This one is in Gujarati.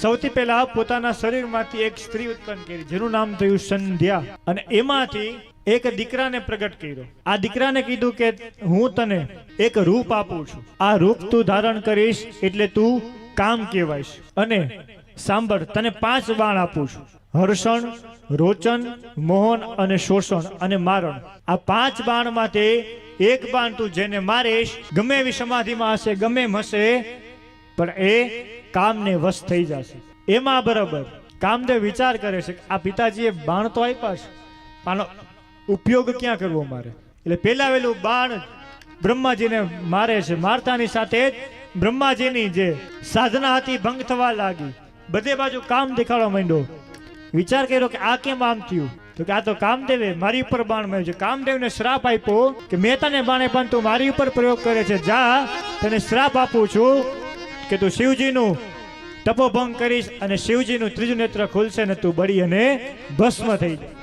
સૌથી પહેલા પોતાના શરીરમાંથી એક સ્ત્રી ઉત્પન્ન કરી, જેનું નામ થયું સંધ્યા. અને એમાંથી એક દીકરાને પ્રગટ કર્યો. આ દીકરાને કીધું કે, હું તને એક રૂપ આપું છું. આ રૂપ તું ધારણ કરીશ એટલે તું કામ કહેવાય અને સાંભળ, તને પાંચ બાણ આપું છું. હર્ષણ, રોચન, મોહન અને શોષણ અને મારણ. આ પાંચ બાણમાંથી એક બાણ તું જેને મારીશ, ગમે એવી સમાધિમાં હશે, ગમે હશે પણ એ કામને વશ થઈ જશે. એમાં બરાબર કામદેવ વિચાર કરે છે આ પિતાજીએ બાણ તો આપ્યા છે. આનો ઉપયોગ ક્યાં કરવો મારે? એટલે પેલા વેલું બાણ બ્રહ્માજીને મારે છે. મારતાની સાથે જ બ્રહ્માજીની જે સાધના હતી ભંગ થવા લાગી. બધે બાજુ કામ દેખાડવા માંડ્યો. વિચાર કર્યો કે આ કેમ આમ થયું? તો કે આ તો કામદેવે મારી ઉપર બાણ માર્યું છે. કામદેવને શ્રાપ આપ્યો કે મેં તને બાણે પણ તું મારી ઉપર પ્રયોગ કરે છે. જા, તને શ્રાપ આપું છું. કે તું શિવજીનું તપોભંગ કરીશ અને શિવજીનું ત્રીજું નેત્ર ખુલશે ને તું બળી અને ભસ્મ થઈ જાય.